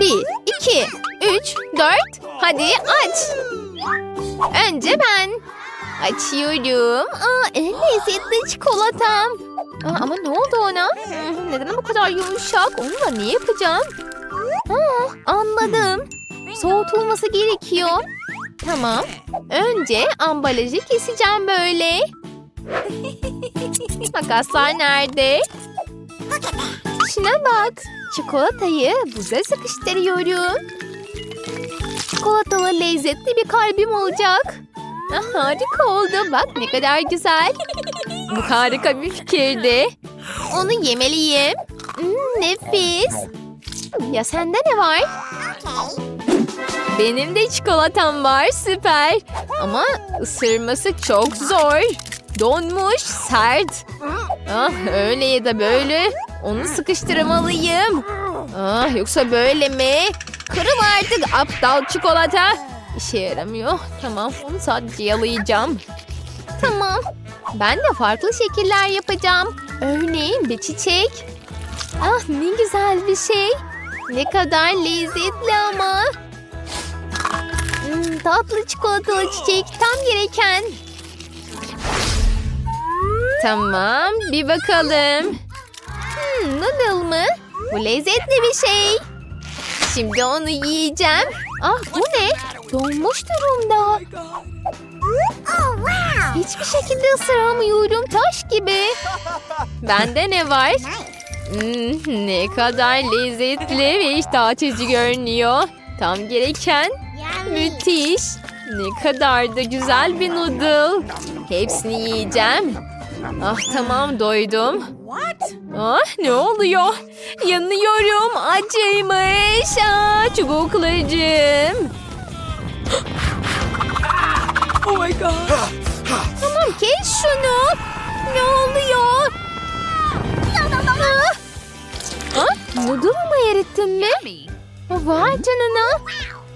Bir, iki, üç, dört. Hadi aç. Önce ben. Açıyorum. Aa, en lezzetli çikolatam. Aa, ama ne oldu ona? Neden bu kadar yumuşak? Onunla ne yapacağım? Aa, anladım. Soğutulması gerekiyor. Tamam. Önce ambalajı keseceğim böyle. Makaslar nerede? Şuna bak. Çikolatayı buza sıkıştırıyorum. Çikolatalı lezzetli bir kalbim olacak. Ah, harika oldu. Bak ne kadar güzel. Bu harika bir fikirdi. Onu yemeliyim. Hmm, nefis. Ya sende ne var? Benim de çikolatam var süper. Ama ısırması çok zor. Donmuş, sert. Ah öyle ya da böyle. Onu sıkıştırmalıyım. Ah yoksa böyle mi? Kırıl artık aptal çikolata. İşe yaramıyor. Tamam onu sadece yalayacağım. Tamam. Ben de farklı şekiller yapacağım. Örneğin bir çiçek. Ah ne güzel bir şey. Ne kadar lezzetli ama. Hmm, tatlı çikolatalı çiçek tam gereken. Tamam bir bakalım. Hmm, noodle mı? Bu lezzetli bir şey. Şimdi onu yiyeceğim. Ah bu ne? Donmuş durumda. Hiçbir şekilde ısıramıyorum taş gibi. Bende ne var? Hmm, ne kadar lezzetli ve iştah açıcı görünüyor. Tam gereken müthiş. Ne kadar da güzel bir noodle. Hepsini yiyeceğim. Ah tamam doydum. Ah ne oluyor? Yanıyorum. Acıymış. Ah, çubuklarım. Oh my god. Tamam kes şunu. Ne oluyor? Ah, ah, mı erittin mi? Vay canına.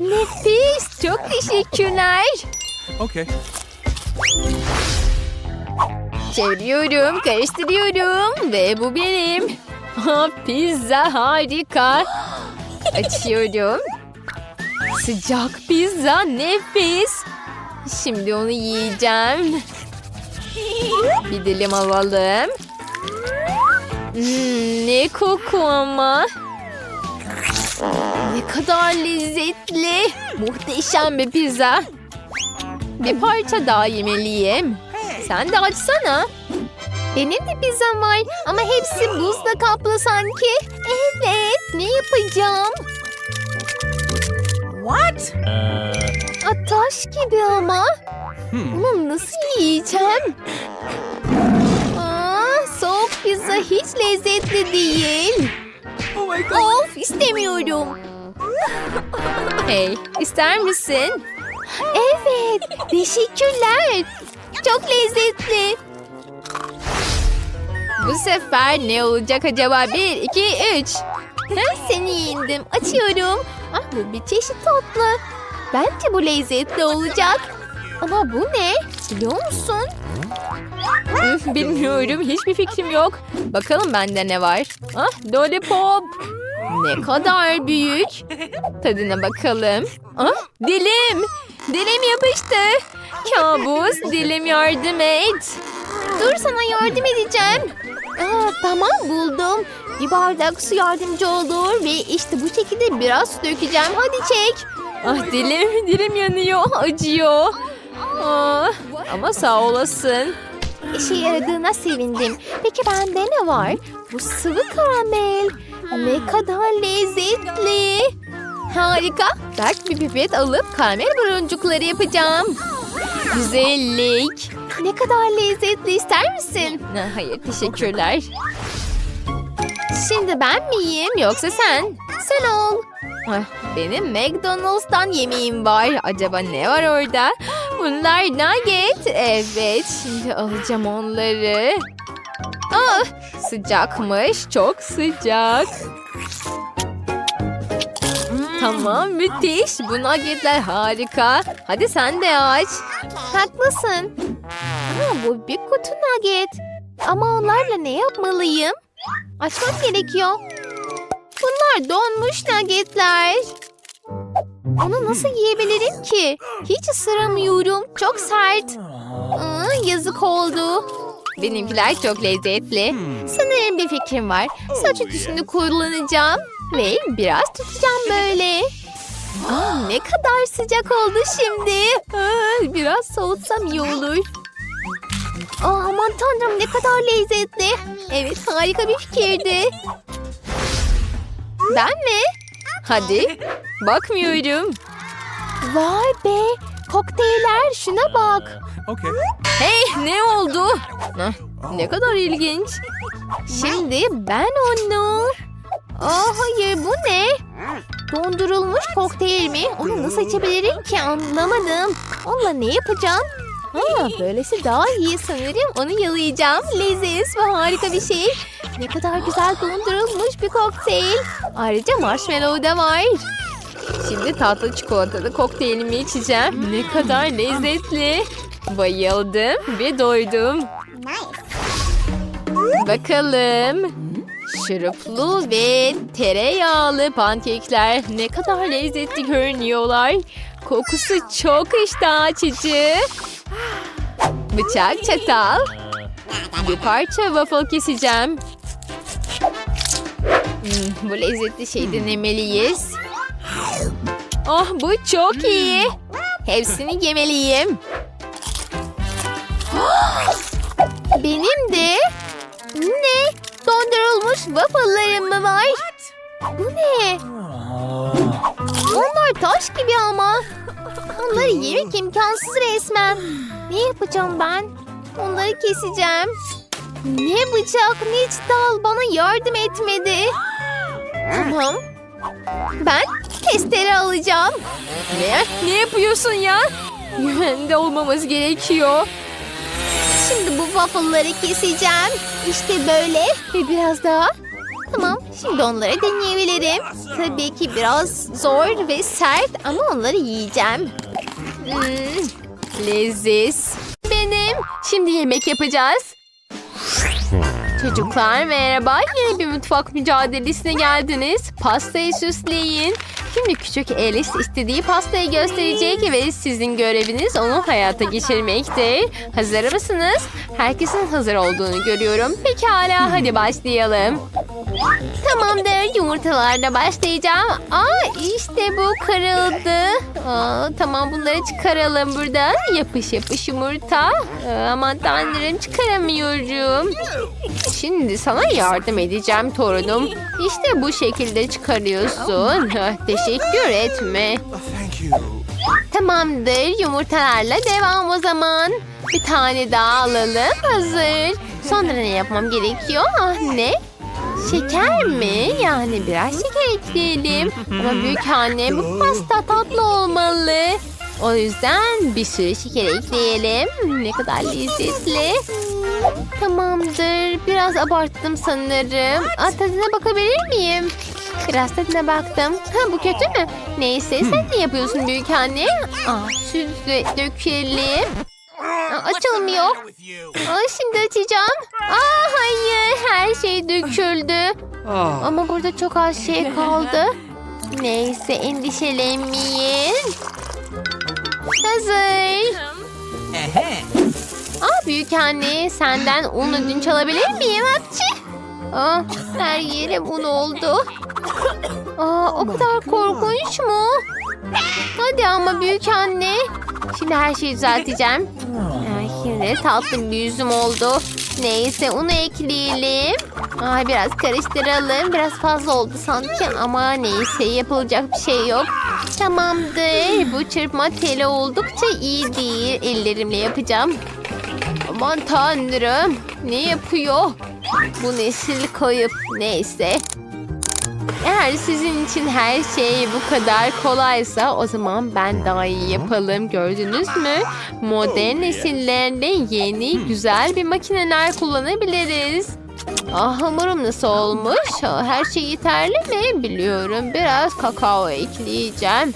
Nefis. Çok teşekkürler. Okay. Çeviriyorum, karıştırıyorum ve bu benim. Ha, pizza harika. Açıyorum. Sıcak pizza nefis. Şimdi onu yiyeceğim. Bir dilim alalım. Hmm, ne koku ama. Ne kadar lezzetli. Muhteşem bir pizza. Bir parça daha yemeliyim. Sen de açsana. Benim de pizzam var ama hepsi buzla kaplı sanki. Evet, ne yapacağım? What? A, taş gibi ama. Bunu nasıl yiyeceğim? Aa, soğuk pizza hiç lezzetli değil. Oh my god. Of istemiyorum. Hey ister misin? Evet teşekkürler. Çok lezzetli. Bu sefer ne olacak acaba? Bir, iki, üç. Seni yendim. Açıyorum. Ah, bu bir çeşit tatlı. Bence bu lezzetli olacak. Ama bu ne? Biliyor musun? Üf, Bilmiyorum. Hiçbir fikrim yok. Bakalım bende ne var. Ah, lollipop. Ne kadar büyük. Tadına bakalım. Ah, dilim. Dilim yapıştı. Kabus, dilim yardım et. Dur sana yardım edeceğim. Aa, tamam buldum. Bir bardak su yardımcı olur ve işte bu şekilde biraz su dökeceğim. Hadi çek. Ah dilim, dilim yanıyor, acıyor. Ah, ama sağ olasın. İşe yaradığına sevindim. Peki bende ne var? Bu sıvı karamel. Ne kadar lezzetli. Harika. Berk bir pipet alıp karamel baloncukları yapacağım. Güzellik. Ne kadar lezzetli ister misin? Ha, Hayır teşekkürler. Şimdi ben mi yiyeyim yoksa sen? Sen ol. Ah, Benim McDonald's'tan yemeğim var. Acaba ne var orada? Bunlar nugget. Evet şimdi alacağım onları. Ah, sıcakmış. Çok sıcak. Tamam müthiş. Bu nuggetler harika. Hadi sen de aç. Haklısın. Aa, bu bir kutu nugget. Ama onlarla ne yapmalıyım? Açmam gerekiyor. Bunlar donmuş nuggetler. Onu nasıl yiyebilirim ki? Hiç ısıramıyorum. Çok sert. Aa, yazık oldu. Benimkiler çok lezzetli. Sanırım bir fikrim var. Saç ütüsünü kullanacağım. Ve biraz tutacağım böyle. Aa, ne kadar sıcak oldu şimdi. Aa, biraz soğutsam iyi olur. Aa, aman tanrım ne kadar lezzetli. Evet harika bir fikirdi. Ben mi? Hadi. Bakmıyorum. Vay be. Kokteyller şuna bak. Okay. Hey ne oldu? Ne kadar ilginç. Şimdi ben onu... Aa hayır bu ne? Dondurulmuş kokteyl mi? Onu nasıl içebilirim ki anlamadım. Onunla ne yapacağım? Ha, böylesi daha iyi sanırım. Onu yalayacağım. Leziz ve harika bir şey. Ne kadar güzel dondurulmuş bir kokteyl. Ayrıca marshmallow da var. Şimdi tatlı çikolatalı kokteylimi içeceğim. Ne kadar lezzetli. Bayıldım ve doydum. Bakalım. Şuruplu ve tereyağlı pankekler ne kadar lezzetli görünüyorlar. Kokusu çok iştah açıcı. Bıçak, çatal. Bir parça waffle keseceğim. Hmm, bu lezzetli şeyi denemeliyiz. Oh bu çok iyi. Hepsini yemeliyim. Benim de. Ne? Dondurulmuş waffle'larım mı var? Bu ne? Onlar taş gibi ama. Onları yemek imkansız resmen. Ne yapacağım ben? Onları keseceğim. Ne bıçak ne dal bana yardım etmedi. Tamam. Ben testere alacağım. Ne? Ne yapıyorsun ya? Güvende olmamız gerekiyor. Şimdi bu waffle'ları keseceğim. İşte böyle ve biraz daha. Tamam, şimdi onları deneyebilirim. Tabii ki biraz zor ve sert ama onları yiyeceğim. Hmm, leziz. Benim. Şimdi yemek yapacağız. Çocuklar merhaba. Yeni bir mutfak mücadelesine geldiniz. Pastayı süsleyin. Şimdi küçük Alice istediği pastayı gösterecek ve sizin göreviniz onu hayata geçirmektir. Hazır mısınız? Herkesin hazır olduğunu görüyorum. Pekala hadi başlayalım. Tamamdır yumurtalarla başlayacağım. Aa işte bu kırıldı. Aa, tamam bunları çıkaralım buradan. Yapış yapış yumurta. Aa, aman tanrım çıkaramıyorum. Şimdi sana yardım edeceğim torunum. İşte bu şekilde çıkarıyorsun. Ah, Teşekkür etme. Tamamdır yumurtalarla devam o zaman. Bir tane daha alalım. Hazır. Sonra ne yapmam gerekiyor? Ah ne? Şeker mi? Yani biraz şeker ekleyelim. Ama büyük anne bu pasta tatlı olmalı. O yüzden bir sürü şeker ekleyelim. Ne kadar lezzetli. Tamamdır. Biraz abarttım sanırım. Aa, tadına bakabilir miyim? Biraz tadına baktım. Ha, bu kötü mü? Neyse sen ne yapıyorsun büyük anne? Aa, sütle dökelim. Aa, açılmıyor. Aa, şimdi açacağım. Aa, hayır her şey döküldü. Ama burada çok az şey kaldı. Neyse endişelenmeyin. Hazır. Ah büyük anne senden un ödünç alabilir miyim hapçı? Ah her yerim un oldu. Aa, o kadar korkunç mu? Hadi ama büyük anne. Şimdi her şeyi düzelteceğim. Ay, şimdi tatlı bir yüzüm oldu. Neyse unu ekleyelim. Ay, biraz karıştıralım. Biraz fazla oldu sanki ama neyse yapılacak bir şey yok. Tamamdır. Bu çırpma teli oldukça iyi değil. Ellerimle yapacağım. Aman tanrım. Ne yapıyor? Bu nesil kayıp. Neyse. Eğer sizin için her şey bu kadar kolaysa o zaman ben daha iyi yapalım. Gördünüz mü? Modern nesillerde yeni güzel bir makineler kullanabiliriz. Ah hamurum nasıl olmuş? Ah, Her şey yeterli mi? Biliyorum. Biraz kakao ekleyeceğim.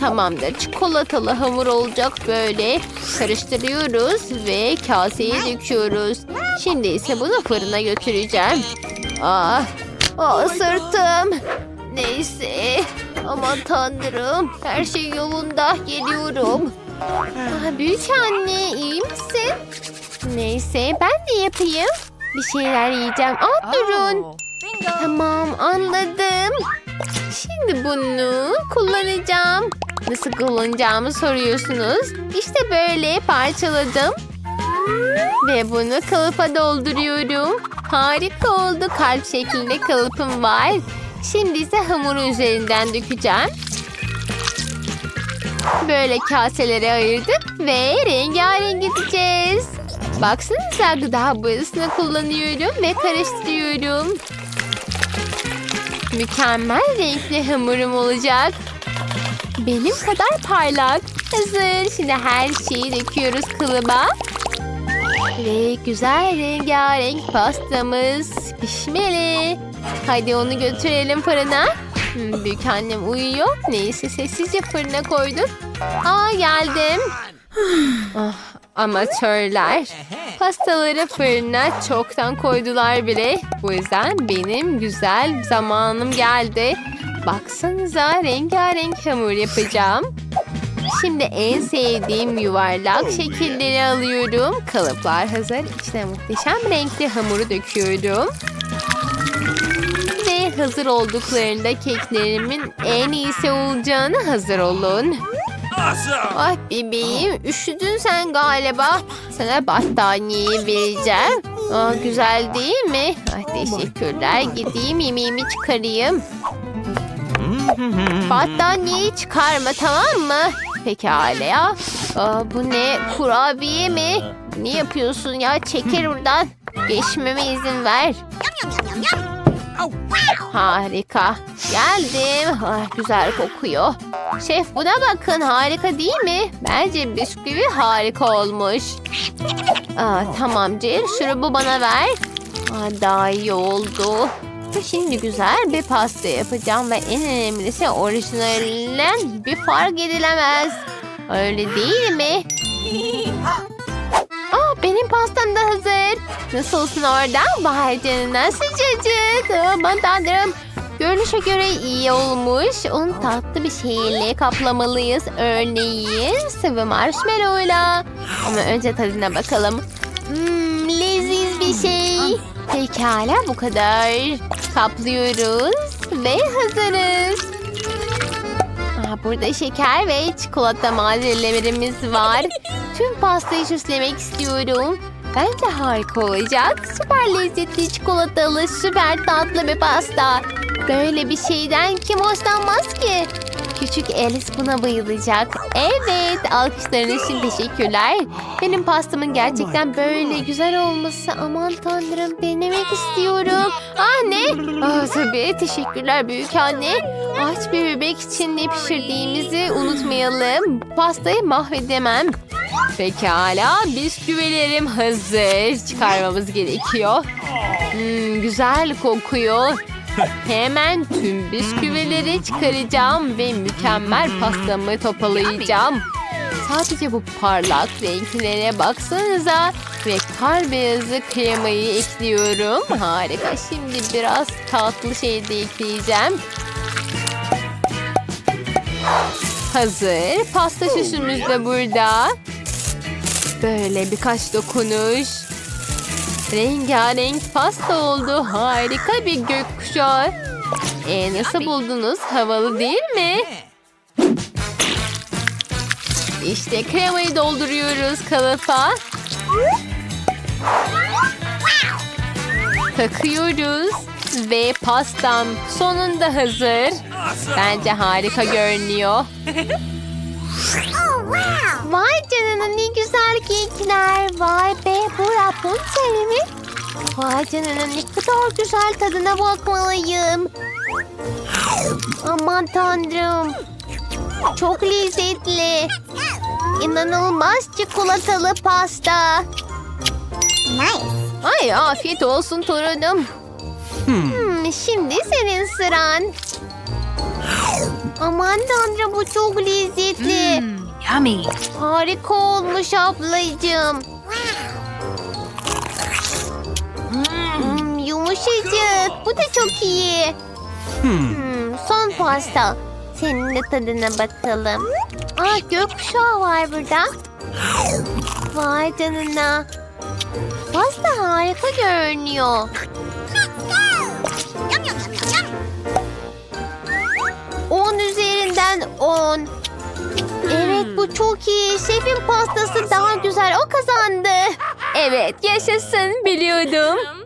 Tamamdır. Çikolatalı hamur olacak böyle. Karıştırıyoruz ve kaseye döküyoruz. Şimdi ise bunu fırına götüreceğim. Ah Aa, sırtım. Neyse. Aman tanrım. Her şey yolunda. Geliyorum. Aa, büyük anne iyi misin? Neyse ben de yapayım. Bir şeyler yiyeceğim. Aa, durun. Tamam anladım. Şimdi bunu kullanacağım. Nasıl kullanacağımı soruyorsunuz. İşte böyle parçaladım. Ve bunu kalıpa dolduruyorum. Harika oldu. Kalp şeklinde kalıpım var. Şimdi ise hamuru üzerinden dökeceğim. Böyle kaselere ayırdık ve rengarenk edeceğiz. Baksanıza gıda boyasını kullanıyorum ve karıştırıyorum. Mükemmel renkli hamurum olacak. Benim kadar parlak. Hazır. Şimdi her şeyi döküyoruz kılıba. Ve güzel rengarenk pastamız pişmeli. Hadi onu götürelim fırına. Hmm, büyük annem uyuyor. Neyse sessizce fırına koyduk. Aa geldim. Ah, amatörler. Pastaları fırına çoktan koydular bile. Bu yüzden benim güzel zamanım geldi. Baksanıza rengarenk hamur yapacağım. Şimdi en sevdiğim yuvarlak şekilleri alıyorum. Kalıplar hazır. İçine muhteşem renkli hamuru döküyorum. Ve hazır olduklarında keklerimin en iyisi olacağını hazır olun. Ay bebeğim üşüdün sen galiba. Sana battaniyeyi vereceğim. Aa, güzel değil mi? Ay, teşekkürler. Gideyim yemeğimi çıkarayım. Battaniyeyi çıkarma tamam mı? Pekala ya. Aa, bu ne? Kurabiye mi? Ne yapıyorsun ya? Çekil buradan. Geçmeme izin ver. Harika. Geldim. Ah, güzel kokuyor. Şef buna bakın harika değil mi? Bence bisküvi harika olmuş. Aa, tamam Jill şurubu bana ver. Aa, daha iyi oldu. Şimdi güzel bir pasta yapacağım ve en önemlisi orijinalinden bir fark edilemez. Öyle değil mi? Aa, benim pastam da hazır. Nasılsın orada? Vay canına sıcacık. Aman tanrım. Görünüşe göre iyi olmuş. Onu tatlı bir şeyle kaplamalıyız. Örneğin sıvı marshmallow'la. Ama önce tadına bakalım. Hmm, leziz bir şey. Pekala bu kadar. Kaplıyoruz ve hazırız. Aa, burada şeker ve çikolata malzemelerimiz var. Tüm pastayı süslemek istiyorum. Bence harika olacak. Süper lezzetli çikolatalı, süper tatlı bir pasta. Böyle bir şeyden kim hoşlanmaz ki? Küçük Alice buna bayılacak. Evet, alkışların için teşekkürler. Benim pastamın gerçekten böyle güzel olması aman tanrım denemek istiyorum. Ah ne? Ah tabii teşekkürler büyük anne. Aç bir bebek için ne pişirdiğimizi unutmayalım. Pastayı mahvedemem. Pekala bisküvilerim hazır. Çıkarmamız gerekiyor. Hmm, güzel kokuyor. Hemen tüm bisküvileri çıkaracağım ve mükemmel pastamı topalayacağım. Sadece bu parlak renklere baksanıza. Ve kar beyazı kremayı ekliyorum. Harika. Şimdi biraz tatlı şey de ekleyeceğim. Hazır. Pasta süsümüz de burada. Böyle birkaç dokunuş. Rengarenk pasta oldu. Harika bir gökkuşağı. E, nasıl buldunuz? Havalı değil mi? İşte kremayı dolduruyoruz kalıpa. Takıyoruz. Ve pastam sonunda hazır. Bence harika görünüyor. Vay canına ne güzel kekler. Vay be bu Rapunzel mi? Vay canına ne kadar güzel tadına bakmalıyım. Aman tanrım. Çok lezzetli. İnanılmaz çikolatalı pasta. Ay afiyet olsun torunum. Hmm, şimdi senin sıran. Aman tanrım bu çok lezzetli. Yummy. Harika olmuş ablacığım. Hmm, yumuşacık. Bu da çok iyi. Hmm. Hmm, son pasta. Senin de tadına bakalım. Aa gökkuşağı var burada. Vay canına. Pasta harika görünüyor. On üzerinden on. Evet bu çok iyi. Şefin pastası daha güzel. O kazandı. Evet yaşasın biliyordum.